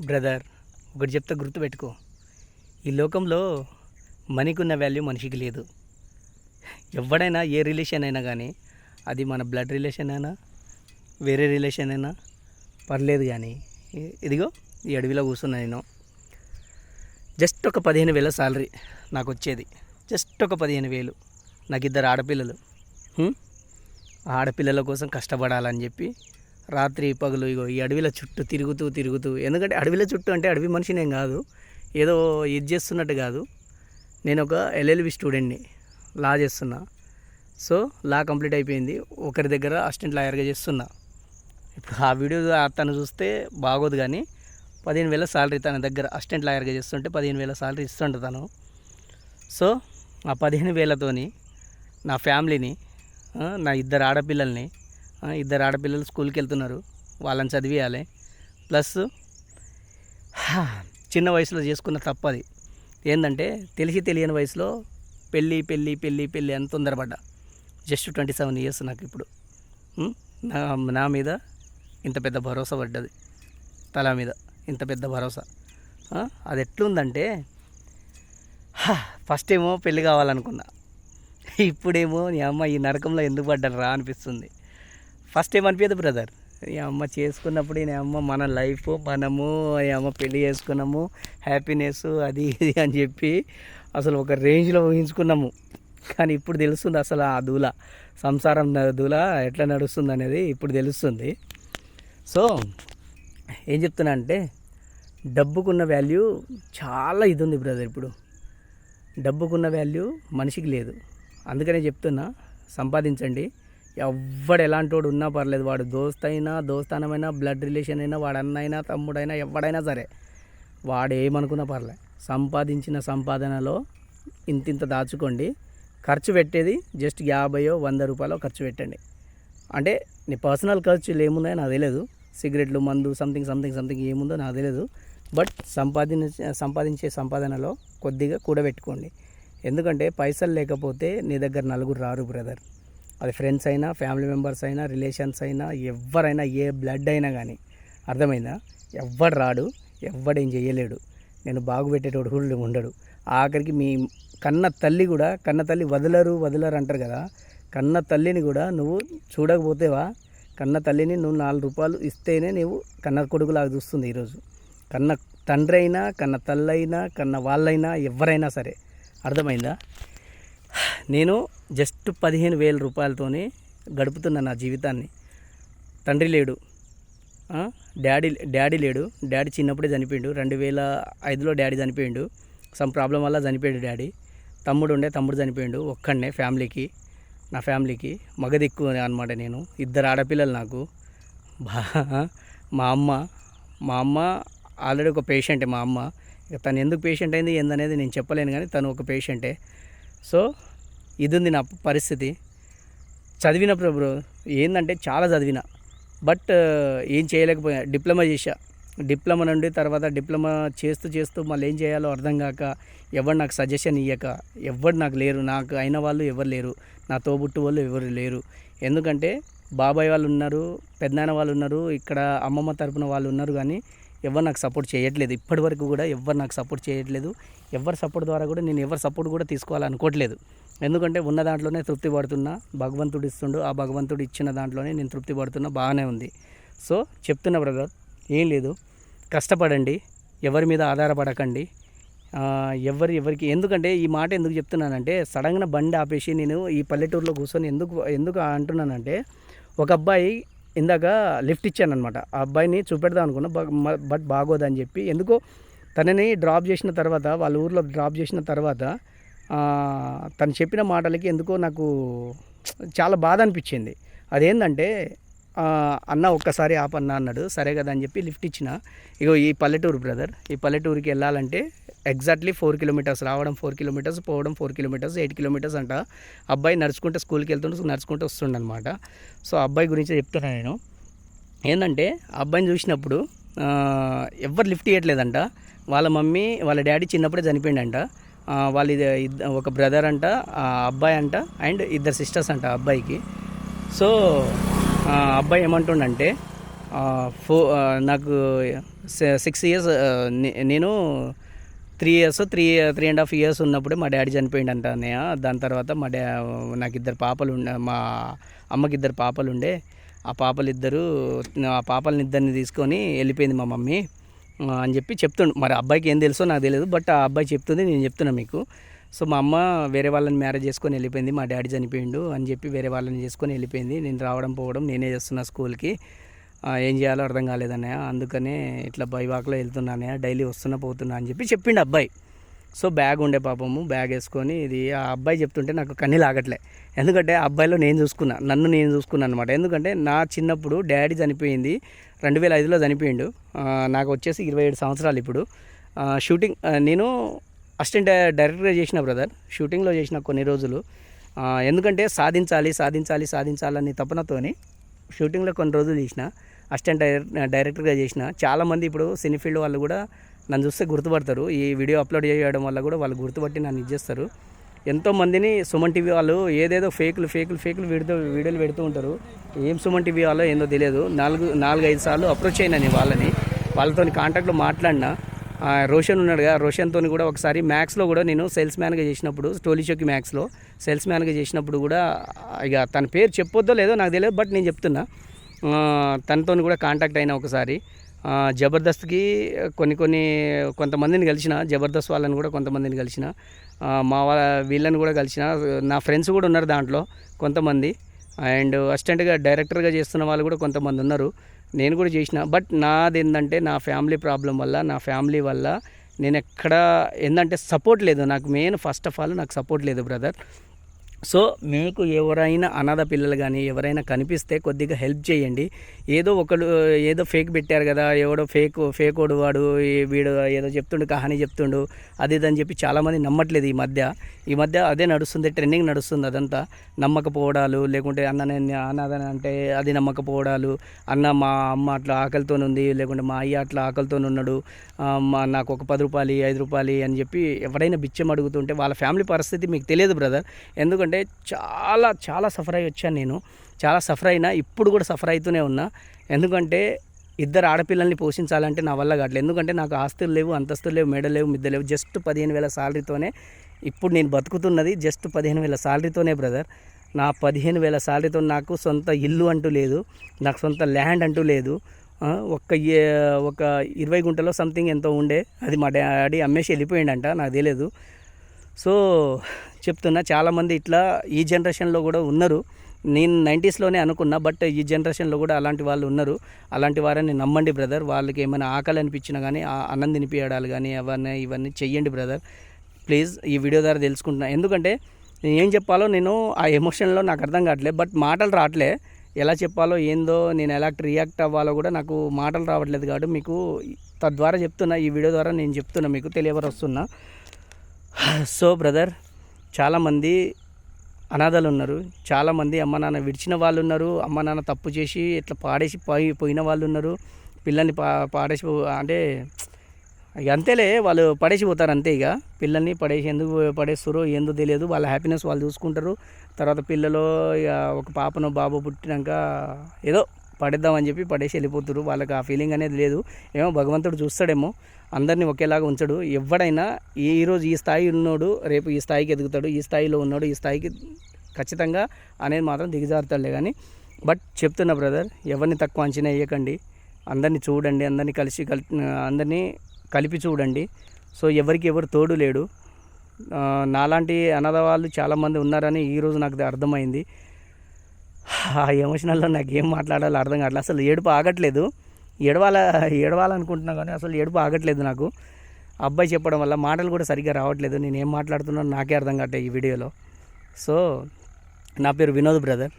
Brother ఒకటి చెప్తే గుర్తుపెట్టుకో. ఈ లోకంలో మనీకున్న వాల్యూ మనిషికి లేదు. ఎవడైనా ఏ రిలేషన్ అయినా కానీ అది మన బ్లడ్ రిలేషన్ అయినా వేరే రిలేషన్ అయినా పర్లేదు కానీ ఇదిగో ఈ అడవిలో కూర్చున్నా నేను. జస్ట్ ఒక పదిహేను వేల సాలరీ నాకు వచ్చేది. జస్ట్ ఒక పదిహేను వేలు. నాకు ఇద్దరు ఆడపిల్లలు. ఆడపిల్లల కోసం కష్టపడాలని చెప్పి రాత్రి పగలు ఇగో ఈ అడవిల చుట్టూ తిరుగుతూ తిరుగుతూ ఎందుకంటే అడవిల చుట్టూ అంటే అడవి మనిషినేం కాదు ఏదో ఇది చేస్తున్నట్టు కాదు. నేను ఒక ఎల్ఎల్బి స్టూడెంట్ని లా చేస్తున్నా. సో లా కంప్లీట్ అయిపోయింది. ఒకరి దగ్గర అసిస్టెంట్ లాయర్గా చేస్తున్నా. ఇప్పుడు ఆ వీడియో తను చూస్తే బాగోదు కానీ పదిహేను వేల సాలరీ తన దగ్గర అసిస్టెంట్ లాయర్గా చేస్తుంటే పదిహేను వేల సాలరీ ఇస్తుంట తను. సో ఆ పదిహేను వేలతోని నా ఫ్యామిలీని నా ఇద్దరు ఆడపిల్లల్ని ఇద్దరు ఆడపిల్లలు స్కూల్కి వెళ్తున్నారు. వాళ్ళని చదివియాలి. ప్లస్ చిన్న వయసులో చేసుకున్న తప్పది. ఏంటంటే తెలిసి తెలియని వయసులో పెళ్ళి పెళ్ళి పెళ్ళి పెళ్ళి అని తొందరపడ్డా. జస్ట్ ట్వంటీ సెవెన్ ఇయర్స్ నాకు ఇప్పుడు. నా నా మీద ఇంత పెద్ద భరోసా పడ్డది. తల మీద ఇంత పెద్ద భరోసా. అది ఎట్లుందంటే ఫస్ట్ ఏమో పెళ్ళి కావాలనుకున్నా. ఇప్పుడేమో నీ అమ్మ ఈ నరకంలో ఎందుకు పడ్డారా రా అనిపిస్తుంది. ఫస్ట్ టైం అనిపించదు బ్రదర్ ఈ అమ్మ చేసుకున్నప్పుడు ఈ అమ్మ మన లైఫ్ మనము ఈ అమ్మ పెళ్ళి చేసుకున్నాము హ్యాపీనెస్ అది ఇది అని చెప్పి అసలు ఒక రేంజ్లో ఊహించుకున్నాము. కానీ ఇప్పుడు తెలుస్తుంది అసలు ఆ దూల సంసారం దూల ఎట్లా నడుస్తుంది అనేది ఇప్పుడు తెలుస్తుంది. సో ఏం చెప్తున్నా అంటే డబ్బుకున్న వాల్యూ చాలా ఇది ఉంది బ్రదర్ ఇప్పుడు. డబ్బుకున్న వాల్యూ మనిషికి లేదు. అందుకనే చెప్తున్నా సంపాదించండి. ఎవ్వడు ఎలాంటి వాడు ఉన్నా పర్లేదు. వాడు దోస్త్ అయినా దోస్తానమైనా బ్లడ్ రిలేషన్ అయినా వాడు అన్నైనా తమ్ముడైనా ఎవడైనా సరే వాడు ఏమనుకున్నా పర్లే. సంపాదించిన సంపాదనలో ఇంతింత దాచుకోండి. ఖర్చు పెట్టేది జస్ట్ యాభైయో వంద రూపాయలు ఖర్చు పెట్టండి. అంటే నీ పర్సనల్ ఖర్చులు ఏమున్నాయో నాకు తెలియదు సిగరెట్లు మందు సంథింగ్ సంథింగ్ సంథింగ్ ఏముందో నాకు తెలియదు బట్ సంపాదించ సంపాదించే సంపాదనలో కొద్దిగా కూడబెట్టుకోండి. ఎందుకంటే పైసలు లేకపోతే నీ దగ్గర నలుగురు రారు బ్రదర్ అది ఫ్రెండ్స్ అయినా ఫ్యామిలీ మెంబర్స్ అయినా రిలేషన్స్ అయినా ఎవరైనా ఏ బ్లడ్ అయినా కానీ అర్థమైందా? ఎవ్వడు రాడు ఎవ్వడేం చేయలేడు నేను బాగుపెట్టేటోడు కూడా ఉండడు. ఆఖరికి మీ కన్న తల్లి కూడా కన్న తల్లి వదలరు వదలరు అంటారు కదా. కన్న తల్లిని కూడా నువ్వు చూడకపోతేవా కన్న తల్లిని నువ్వు నాలుగు రూపాయలు ఇస్తేనే నువ్వు కన్న కొడుకులాగా చూస్తుంది ఈరోజు. కన్న తండ్రి అయినా కన్న తల్లైనా కన్న వాళ్ళైనా ఎవరైనా సరే. అర్థమైందా? నేను జస్ట్ పదిహేను వేల రూపాయలతోనే గడుపుతున్నా నా జీవితాన్ని. తండ్రి లేడు. డాడీ డాడీ లేడు. డాడీ చిన్నప్పుడే చనిపోయిండు. రెండు వేల ఐదులో డాడీ చనిపోయిండు. సమ్ ప్రాబ్లం వల్ల చనిపోయాడు డాడీ. తమ్ముడు ఉండే తమ్ముడు చనిపోయిండు. ఒక్కడనే ఫ్యామిలీకి నా ఫ్యామిలీకి. మగదిక్కు అనమాట నేను. ఇద్దరు ఆడపిల్లలు నాకు. బా మా అమ్మ మా అమ్మ ఆల్రెడీ ఒక పేషెంటే మా అమ్మ. ఇక తను ఎందుకు పేషెంట్ అయింది ఏందనేది నేను చెప్పలేను కానీ తను ఒక పేషెంటే. సో ఇది ఉంది నా పరిస్థితి. చదివినప్పుడు బ్రో ఏంటంటే చాలా చదివిన. బట్ ఏం చేయలేకపోయా. డిప్లొమా చేశా. డిప్లొమా నుండి తర్వాత డిప్లొమా చేస్తూ చేస్తూ మళ్ళీ ఏం చేయాలో అర్థం కాక ఎవరు నాకు సజెషన్ ఇవ్వక ఎవరు నాకు లేరు. నాకు అయిన వాళ్ళు ఎవరు లేరు. నా తోబుట్టు వాళ్ళు ఎవరు లేరు. ఎందుకంటే బాబాయ్ వాళ్ళు ఉన్నారు పెద్దనాన్న వాళ్ళు ఉన్నారు ఇక్కడ అమ్మమ్మ తరపున వాళ్ళు ఉన్నారు కానీ ఎవరు నాకు సపోర్ట్ చేయట్లేదు. ఇప్పటి వరకు కూడా ఎవరు నాకు సపోర్ట్ చేయట్లేదు. ఎవరి సపోర్ట్ ద్వారా కూడా నేను ఎవరి సపోర్ట్ కూడా తీసుకోవాలనుకోవట్లేదు. ఎందుకంటే ఉన్న దాంట్లోనే తృప్తి పడుతున్నా భగవంతుడు ఇస్తుండు ఆ భగవంతుడు ఇచ్చిన దాంట్లోనే నేను తృప్తి పడుతున్నా బాగానే ఉంది. సో చెప్తున్నా బ్రదర్ ఏం లేదు. కష్టపడండి ఎవరి మీద ఆధారపడకండి. ఎవరు ఎవరికి ఎందుకంటే ఈ మాట ఎందుకు చెప్తున్నానంటే సడన్గా బండి ఆపేసి నేను ఈ పల్లెటూరులో కూర్చొని ఎందుకు ఎందుకు అంటున్నానంటే ఒక అబ్బాయి ఇందాక లిఫ్ట్ ఇచ్చాను అనమాట ఆ అబ్బాయిని చూపెడదాం అనుకున్నా బట్ బాగోదని చెప్పి ఎందుకో తనని డ్రాప్ చేసిన తర్వాత వాళ్ళ ఊర్లో డ్రాప్ చేసిన తర్వాత తను చెప్పిన మాటలకి ఎందుకో నాకు చాలా బాధ అనిపించింది. అదేంటంటే అన్న ఒక్కసారి ఆపన్న అన్నాడు సరే కదా అని చెప్పి లిఫ్ట్ ఇచ్చిన. ఇగో ఈ పల్లెటూరు బ్రదర్ ఈ పల్లెటూరుకి వెళ్ళాలంటే ఎగ్జాక్ట్లీ ఫోర్ కిలోమీటర్స్ రావడం ఫోర్ కిలోమీటర్స్ పోవడం ఫోర్ కిలోమీటర్స్ ఎయిట్ కిలోమీటర్స్ అంట. అబ్బాయి నడుచుకుంటే స్కూల్కి వెళ్తుంటే నడుచుకుంటూ వస్తుండనమాట. సో అబ్బాయి గురించి చెప్తున్నా నేను. ఏంటంటే అబ్బాయిని చూసినప్పుడు ఎవరు ఎవ్వరు లిఫ్ట్ ఇవ్వట్లేదంట వాళ్ళ మమ్మీ వాళ్ళ డాడీ చిన్నప్పుడే చనిపోయిండంట. వాళ్ళ ఇది ఒక బ్రదర్ అంట ఆ అబ్బాయి అంట అండ్ ఇద్దరు సిస్టర్స్ అంట అబ్బాయికి. సో అబ్బాయి ఏమంటుండంటే ఫో నాకు సిక్స్ ఇయర్స్ నేను three years three three and half years ఉన్నప్పుడే మా డాడీ చనిపోయిండు అంట అన్నయ్య. దాని తర్వాత మా డా నాకు ఇద్దరు పాపలు ఉండే మా అమ్మకి ఇద్దరు పాపలు ఉండే. ఆ పాపలు ఇద్దరు ఆ పాపలని ఇద్దరిని తీసుకొని వెళ్ళిపోయింది మా మమ్మీ. అని చెప్పి చెప్తుండు. మరి అబ్బాయికి ఏం తెలుసో నాకు తెలియదు బట్ ఆ అబ్బాయి చెప్తుంది నేను చెప్తున్నా మీకు. సో మా అమ్మ వేరే వాళ్ళని మ్యారేజ్ చేసుకొని వెళ్ళిపోయింది మా డాడీ చనిపోయిండు అని చెప్పి వేరే వాళ్ళని చేసుకొని వెళ్ళిపోయింది. నేను రావడం పోవడం నేనే చేస్తున్నా స్కూల్కి. ఏం చేయాలో అర్థం కాలేదన్నయ్య. అందుకనే ఇట్లా బైవాక్లో వెళ్తున్నానయ్య డైలీ వస్తున్నా పోతున్నా అని చెప్పి చెప్పిండు అబ్బాయి. సో బ్యాగ్ ఉండే పాపము బ్యాగ్ వేసుకొని ఇది ఆ అబ్బాయి చెప్తుంటే నాకు కన్నీ లాగట్లే ఎందుకంటే ఆ అబ్బాయిలో నేను చూసుకున్నా నన్ను నేను చూసుకున్నాను అనమాట ఎందుకంటే నా చిన్నప్పుడు డాడీ చనిపోయింది రెండు వేల ఐదులో చనిపోయిండు. నాకు వచ్చేసి ఇరవై ఏడు సంవత్సరాలు ఇప్పుడు. షూటింగ్ నేను అసిస్టెంట్ డైరెక్టర్గా చేసిన బ్రదర్ షూటింగ్లో చేసిన కొన్ని రోజులు. ఎందుకంటే సాధించాలి సాధించాలి సాధించాలని తపనతోని షూటింగ్లో కొన్ని రోజులు చేసిన అసిస్టెంట్ డైరెక్ట్ డైరెక్టర్గా చేసిన. చాలామంది ఇప్పుడు సినీ ఫీల్డ్ వాళ్ళు కూడా నన్ను చూస్తే గుర్తుపడతారు. ఈ వీడియో అప్లోడ్ చేయడం వల్ల కూడా వాళ్ళు గుర్తుపట్టి నన్ను ఇచ్చేస్తారు ఎంతోమందిని సుమన్ టీవీ వాళ్ళు ఏదేదో ఫేకులు ఫేకులు ఫేకులు వీడితో వీడియోలు పెడుతూ ఉంటారు. ఏం సుమన్ టీవీ వాళ్ళో ఏందో తెలియదు. నాలుగు నాలుగు ఐదు సార్లు అప్రోచ్ అయినా నేను వాళ్ళని. వాళ్ళతో కాంటాక్ట్లో మాట్లాడినా. రోషన్ ఉన్నాడుగా రోషన్తో కూడా ఒకసారి మ్యాక్స్లో కూడా నేను సేల్స్ మ్యాన్గా చేసినప్పుడు స్టోలీ చౌకి మ్యాక్స్లో సేల్స్ మ్యాన్గా చేసినప్పుడు కూడా ఇక తన పేరు చెప్పొద్దో లేదో నాకు తెలియదు బట్ నేను చెప్తున్నా. తనతో కూడా కాంటాక్ట్ అయినా ఒకసారి. జబర్దస్త్కి కొన్ని కొన్ని కొంతమందిని కలిసిన జబర్దస్త్ వాళ్ళని కూడా కొంతమందిని కలిసిన. మా వాళ్ళ వీళ్ళని కూడా కలిసిన నా ఫ్రెండ్స్ కూడా ఉన్నారు దాంట్లో కొంతమంది. అండ్ అసిస్టెంట్గా డైరెక్టర్గా చేస్తున్న వాళ్ళు కూడా కొంతమంది ఉన్నారు. నేను కూడా చేసిన బట్ నాది ఏంటంటే నా ఫ్యామిలీ ప్రాబ్లం వల్ల నా ఫ్యామిలీ వల్ల నేను ఎక్కడ ఏంటంటే సపోర్ట్ లేదు. నాకు మెయిన్ ఫస్ట్ ఆఫ్ ఆల్ నాకు సపోర్ట్ లేదు బ్రదర్. సో మీకు ఎవరైనా అనాథ పిల్లలు కానీ ఎవరైనా కనిపిస్తే కొద్దిగా హెల్ప్ చేయండి. ఏదో ఒకడు ఏదో ఫేక్ పెట్టారు కదా ఎవడో ఫేక్ ఫేక్ వాడు వీడు ఏదో చెప్తుండు కహాని చెప్తుండు అది ఇది అని చెప్పి చాలామంది నమ్మట్లేదు ఈ మధ్య. ఈ మధ్య అదే నడుస్తుంది ట్రెండింగ్ నడుస్తుంది అదంతా. నమ్మకపోవడాలు లేకుంటే అన్న నేను అనాథ అంటే అది నమ్మకపోవడాలు అన్న మా అమ్మ అట్లా ఆకలితో ఉంది లేకుంటే మా అయ్య అట్లా ఆకలితో ఉన్నాడు మా నాకు ఒక పది రూపాయలు ఐదు రూపాయలు అని చెప్పి ఎవరైనా బిచ్చం అడుగుతుంటే వాళ్ళ ఫ్యామిలీ పరిస్థితి మీకు తెలియదు బ్రదర్. ఎందుకంటే చాలా చాలా సఫర్ అయ్యి వచ్చాను నేను. చాలా సఫర్ అయినా ఇప్పుడు కూడా సఫర్ అవుతూనే ఉన్నా. ఎందుకంటే ఇద్దరు ఆడపిల్లల్ని పోషించాలంటే నా వల్ల కావట్లేదు. ఎందుకంటే నాకు ఆస్తులు లేవు అంతస్తులు లేవు మెడలు లేవు మిద్దె లేవు. జస్ట్ పదిహేను వేల సాలరీతోనే ఇప్పుడు నేను బతుకుతున్నది జస్ట్ పదిహేను వేల సాలరీతోనే బ్రదర్. నా పదిహేను వేల సాలరీతో నాకు సొంత ఇల్లు అంటూ లేదు. నాకు సొంత ల్యాండ్ అంటూ లేదు. ఒక్క ఒక ఇరవై గుంటలో సంథింగ్ ఎంతో ఉండే. అది మా డాడీ అమ్మేసి వెళ్ళిపోయిండంట నాకు తెలియదు సో చెప్తున్నా చాలామంది ఇట్లా ఈ జనరేషన్లో కూడా ఉన్నారు. నేను నైంటీస్లోనే అనుకున్నా బట్ ఈ జనరేషన్లో కూడా అలాంటి వాళ్ళు ఉన్నారు. అలాంటి వారిని నమ్మండి బ్రదర్. వాళ్ళకి ఏమైనా ఆకలి అనిపించినా కానీ ఆ అన్నం తినిపించడాలు కానీ అవన్నీ ఇవన్నీ చెయ్యండి బ్రదర్. ప్లీజ్ ఈ వీడియో ద్వారా తెలుసుకుంటున్నా. ఎందుకంటే నేను ఏం చెప్పాలో నేను ఆ ఎమోషన్లో నాకు అర్థం కావట్లేదు బట్ మాటలు రావట్లే. ఎలా చెప్పాలో ఏందో నేను ఎలా రియాక్ట్ అవ్వాలో కూడా నాకు మాటలు రావట్లేదు కాబట్టి మీకు తద్వారా చెప్తున్నా ఈ వీడియో ద్వారా నేను చెప్తున్నా మీకు తెలియవరుస్తున్నా. సో బ్రదర్ చాలామంది అనాథలు ఉన్నారు చాలామంది అమ్మ నాన్న విడిచిన వాళ్ళు ఉన్నారు అమ్మ నాన్న తప్పు చేసి ఇట్లా పాడేసి పోయి పోయిన వాళ్ళు ఉన్నారు పిల్లల్ని పా పాడేసి అంటే ఇక అంతేలే వాళ్ళు పడేసి పోతారు అంతే ఇక. పిల్లల్ని పడేసి ఎందుకు పడేస్తారో ఏందో తెలియదు. వాళ్ళ హ్యాపీనెస్ వాళ్ళు చూసుకుంటారు. తర్వాత పిల్లలు ఇక ఒక పాపను బాబు పుట్టినాక ఏదో పడేద్దామని చెప్పి పడేసి వెళ్ళిపోతారు వాళ్ళకి ఆ ఫీలింగ్ అనేది లేదు. ఏమో భగవంతుడు చూస్తాడేమో. అందరినీ ఒకేలాగా ఉంచడు. ఎవడైనా ఈరోజు ఈ స్థాయి ఉన్నోడు రేపు ఈ స్థాయికి ఎదుగుతాడు ఈ స్థాయిలో ఉన్నాడు ఈ స్థాయికి ఖచ్చితంగా అనేది మాత్రం దిగజారుతాడులే కానీ బట్ చెప్తున్నా బ్రదర్ ఎవరిని తక్కువ అంచనా వేయకండి. అందరినీ చూడండి అందరినీ కలిసి కలి అందరినీ కలిపి చూడండి. సో ఎవరికి ఎవరు తోడు లేడు. నాలాంటి అనాథ వాళ్ళు చాలామంది ఉన్నారని ఈరోజు నాకు అర్థమైంది. ఆ ఎమోషనల్లో నాకు ఏం మాట్లాడాలో అర్థం కావట్లేదు అసలు ఏడుపు ఆగట్లేదు. ఎడవాల ఎడవాలనుకుంటున్నా కానీ అసలు ఎడుపు ఆగట్లేదు నాకు. అబ్బాయి చెప్పడం వల్ల మాటలు కూడా సరిగ్గా రావట్లేదు. నేను ఏం మాట్లాడుతున్నానో నాకే అర్థం కావట్లేదు ఈ వీడియోలో. సో నా పేరు వినోద్ బ్రదర్.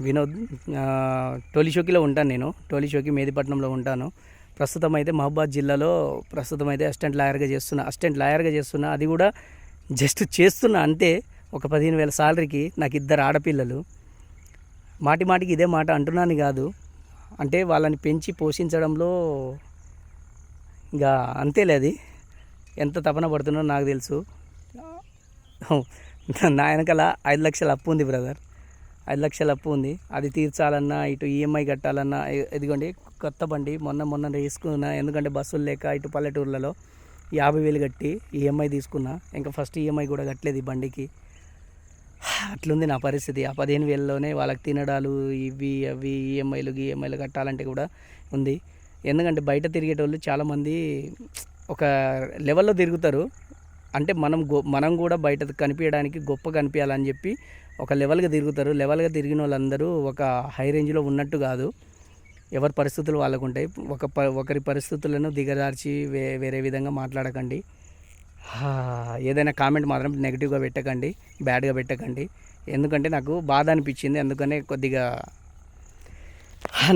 వినోద్ ఆ, టోలీషోకిలో ఉంటాను నేను. టోలీషోకి మేదిపట్నంలో ఉంటాను. ప్రస్తుతం అయితే మహబాద్ జిల్లాలో ప్రస్తుతం అయితే అసిస్టెంట్ లాయర్గా చేస్తున్నా అసిస్టెంట్ లాయర్గా చేస్తున్నా అది కూడా జస్ట్ చేస్తున్నా అంతే. ఒక పదిహేను వేల సాలరీకి నాకు ఇద్దరు ఆడపిల్లలు. మాటి మాటికి ఇదే మాట అంటున్నాను కాదు. అంటే వాళ్ళని పెంచి పోషించడంలో ఇంకా అంతేలే అది. ఎంత తపన పడుతున్నో నాకు తెలుసు. నా వెనకాల ఐదు లక్షల అప్పు ఉంది బ్రదర్. ఐదు లక్షల అప్పు ఉంది. అది తీర్చాలన్నా ఇటు ఈఎంఐ కట్టాలన్నా ఇ- ఇదిగోండి కొత్త బండి మొన్న మొన్న వేసుకున్నా ఎందుకంటే బస్సులు లేక ఇటు పల్లెటూర్లలో యాభై వేలు కట్టి ఈఎంఐ తీసుకున్నా. ఇంకా ఫస్ట్ ఈఎంఐ కూడా కట్టలేదు ఈ బండికి. అట్లుంది నా పరిస్థితి. ఆ పదిహేను వేలలోనే వాళ్ళకి తినడాలు ఇవి అవి ఈఎంఐలు ఈఎంఐలు కట్టాలంటే కూడా ఉంది. ఎందుకంటే బయట తిరిగేటోళ్ళు చాలామంది ఒక లెవెల్లో తిరుగుతారు. అంటే మనం గొ మనం కూడా బయట కనిపించడానికి గొప్ప కనిపించాలని చెప్పి ఒక లెవెల్గా తిరుగుతారు. లెవెల్గా తిరిగిన వాళ్ళందరూ ఒక హై రేంజ్లో ఉన్నట్టు కాదు. ఎవరి పరిస్థితులు వాళ్ళకు ఉంటాయి ఒక ప ఒకరి పరిస్థితులను దిగజార్చి వే వేరే విధంగా మాట్లాడకండి. ఏదైనా కామెంట్ మాత్రం నెగిటివ్గా పెట్టకండి బ్యాడ్గా పెట్టకండి. ఎందుకంటే నాకు బాధ అనిపించింది అందుకనే కొద్దిగా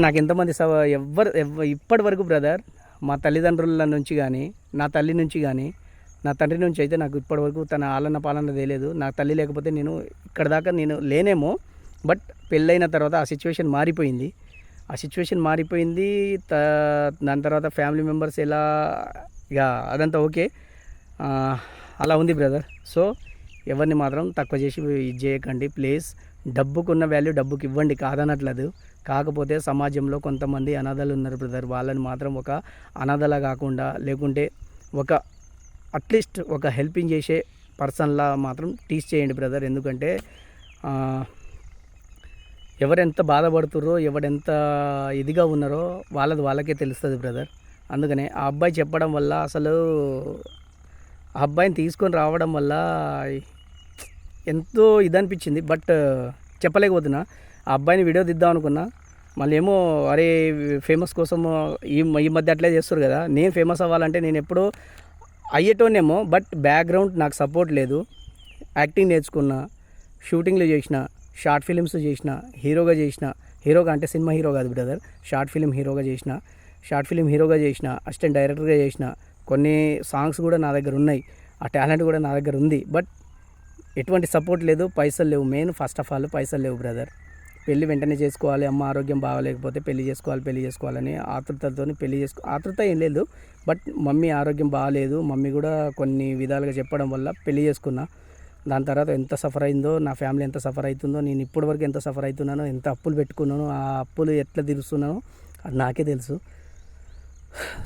నాకు ఎంతమంది సవ ఎవ్వరు ఎవ్వ ఇప్పటి వరకు బ్రదర్ మా తల్లిదండ్రుల నుంచి కానీ నా తల్లి నుంచి కానీ నా తండ్రి నుంచి అయితే నాకు ఇప్పటివరకు తన ఆలన పాలన తెలియదు. నా తల్లి లేకపోతే నేను ఇక్కడ దాకా నేను లేనేమో బట్ పెళ్ళైన తర్వాత ఆ సిచ్యువేషన్ మారిపోయింది. ఆ సిచ్యువేషన్ మారిపోయింది త దాని తర్వాత ఫ్యామిలీ మెంబర్స్ ఎలా ఇక అదంతా ఓకే. అలా ఉంది బ్రదర్. సో ఎవరిని మాత్రం తక్కువ చేసి ఇది చేయకండి. ప్లీజ్ డబ్బుకున్న వాల్యూ డబ్బుకి ఇవ్వండి. కాదనట్లేదు. కాకపోతే సమాజంలో కొంతమంది అనాథలు ఉన్నారు బ్రదర్. వాళ్ళని మాత్రం ఒక అనాథలా కాకుండా లేకుంటే ఒక అట్లీస్ట్ ఒక హెల్పింగ్ చేసే పర్సన్లా మాత్రం టీచ్ చేయండి బ్రదర్. ఎందుకంటే ఎవరెంత బాధపడుతుర్రో ఎవరెంత ఇదిగా ఉన్నారో వాళ్ళది వాళ్ళకే తెలుస్తుంది బ్రదర్. అందుకనే ఆ అబ్బాయి చెప్పడం వల్ల అసలు ఆ అబ్బాయిని తీసుకొని రావడం వల్ల ఎంతో ఇది అనిపించింది బట్ చెప్పలేకపోతున్నా. ఆ అబ్బాయిని వీడియో తీద్దాం అనుకున్నా. మళ్ళీ ఏమో అరే ఫేమస్ కోసం ఈ ఈ మధ్య అట్లే చేస్తారు కదా. నేను ఫేమస్ అవ్వాలంటే నేను ఎప్పుడూ అయ్యేటోనేమో బట్ బ్యాక్గ్రౌండ్ నాకు సపోర్ట్ లేదు. యాక్టింగ్ నేర్చుకున్నా షూటింగ్లు చేసిన షార్ట్ ఫిలిమ్స్ చేసిన హీరోగా చేసిన హీరోగా అంటే సినిమా హీరో కాదు బ్రదర్ షార్ట్ ఫిలిం హీరోగా చేసిన షార్ట్ ఫిలిం హీరోగా చేసిన అసిస్టెంట్ డైరెక్టర్గా చేసిన కొన్ని సాంగ్స్ కూడా నా దగ్గర ఉన్నాయి. ఆ టాలెంట్ కూడా నా దగ్గర ఉంది. బట్ ఎటువంటి సపోర్ట్ లేదు పైసలు లేవు. మెయిన్ ఫస్ట్ ఆఫ్ ఆల్ పైసలు లేవు బ్రదర్ పెళ్ళి వెంటనే చేసుకోవాలి అమ్మ ఆరోగ్యం బాగాలేకపోతే పెళ్ళి చేసుకోవాలి పెళ్ళి చేసుకోవాలని ఆతృతతో పెళ్ళి చేసుకో ఆతృత ఏం లేదు. బట్ మమ్మీ ఆరోగ్యం బాగాలేదు. మమ్మీ కూడా కొన్ని విధాలుగా చెప్పడం వల్ల పెళ్ళి చేసుకున్నా. దాని తర్వాత ఎంత సఫర్ అయిందో నా ఫ్యామిలీ ఎంత సఫర్ అవుతుందో నేను ఇప్పటివరకు ఎంత సఫర్ అవుతున్నానో ఎంత అప్పులు పెట్టుకున్నానో ఆ అప్పులు ఎట్లా తీరుస్తున్నానో అది నాకే తెలుసు.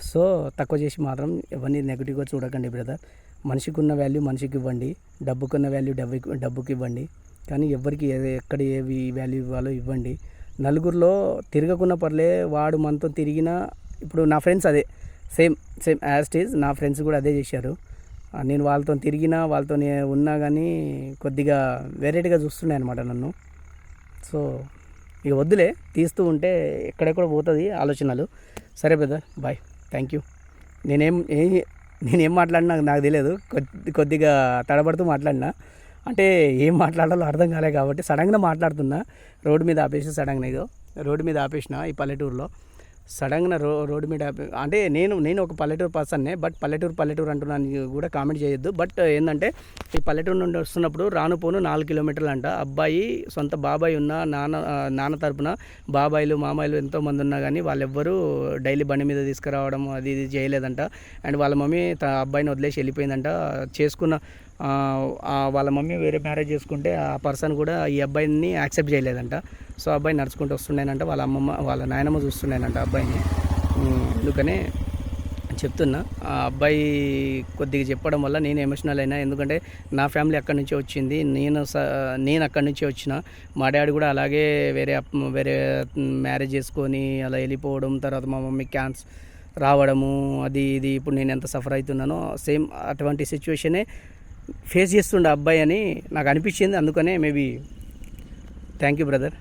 సో తక్కువ చేసి మాత్రం ఎవరిని నెగిటివ్గా చూడకండి బ్రదర్ మనిషికి ఉన్న వాల్యూ మనిషికి ఇవ్వండి. డబ్బుకున్న వాల్యూ డబ్బు డబ్బుకి ఇవ్వండి. కానీ ఎవరికి ఎక్కడ ఏవి వాల్యూ ఇవ్వాలో ఇవ్వండి. నలుగురిలో తిరగకున్న పర్లే వాడు మనతో తిరిగినా ఇప్పుడు నా ఫ్రెండ్స్ అదే. సేమ్ సేమ్ యాజ్ ఈజ్ నా ఫ్రెండ్స్ కూడా అదే చేశారు. నేను వాళ్ళతో తిరిగినా వాళ్ళతో ఉన్నా కానీ కొద్దిగా వెరైటీగా చూస్తున్నాయి అనమాట నన్ను. సో ఇక వద్దులే. తీస్తూ ఉంటే ఎక్కడెక్కడ పోతుంది ఆలోచనలు. సరే బ్రదర్ బాయ్ థ్యాంక్ యూ నేనేం ఏ నేనేం మాట్లాడినా నాకు తెలియదు. కొద్ది కొద్దిగా తడబడుతూ మాట్లాడినా. అంటే ఏం మాట్లాడాలో అర్థం కాలే కాబట్టి సడన్గా మాట్లాడుతున్నా. రోడ్డు మీద ఆపేసి సడన్గా ఇదో రోడ్డు మీద ఆపేసిన ఈ పల్లెటూరులో. సడన్గా రో రోడ్డు మీద అంటే నేను నేను ఒక పల్లెటూరు పర్సన్నే బట్ పల్లెటూరు పల్లెటూరు అంటున్నాను కూడా కామెంట్ చేయొద్దు. బట్ ఏంటంటే ఈ పల్లెటూరు నుండి వస్తున్నప్పుడు రాను పోను నాలుగు కిలోమీటర్లు అంట. అబ్బాయి సొంత బాబాయ్ ఉన్న నాన్న నాన్న తరపున బాబాయిలు మామాయిలు ఎంతోమంది ఉన్నా కానీ వాళ్ళెవ్వరూ డైలీ బండి మీద తీసుకురావడం అది ఇది చేయలేదంట. అండ్ వాళ్ళ మమ్మీ త అబ్బాయిని వదిలేసి వెళ్ళిపోయిందంట. చేసుకున్న వాళ్ళ మమ్మీ వేరే మ్యారేజ్ చేసుకుంటే ఆ పర్సన్ కూడా ఈ అబ్బాయిని యాక్సెప్ట్ చేయలేదంట. సో అబ్బాయి నడుచుకుంటూ వస్తుండేనంట వాళ్ళ అమ్మమ్మ వాళ్ళ నాయనమ్మ చూస్తుండేనంట అబ్బాయిని. అందుకనే చెప్తున్నా ఆ అబ్బాయి కొద్దిగా చెప్పడం వల్ల నేను ఎమోషనల్ అయినా ఎందుకంటే నా ఫ్యామిలీ అక్కడి నుంచే వచ్చింది. నేను స నేను అక్కడి నుంచే వచ్చిన. మా డాడీ కూడా అలాగే వేరే వేరే మ్యారేజ్ చేసుకొని అలా వెళ్ళిపోవడం తర్వాత మా మమ్మీ క్యాన్స్ రావడము అది ఇది ఇప్పుడు నేను ఎంత సఫర్ అవుతున్నానో సేమ్ అటువంటి సిచ్యువేషనే ఫేస్ చేస్తుండే అబ్బాయి అని నాకు అనిపించింది. అందుకనే మేబీ థ్యాంక్ యూ బ్రదర్.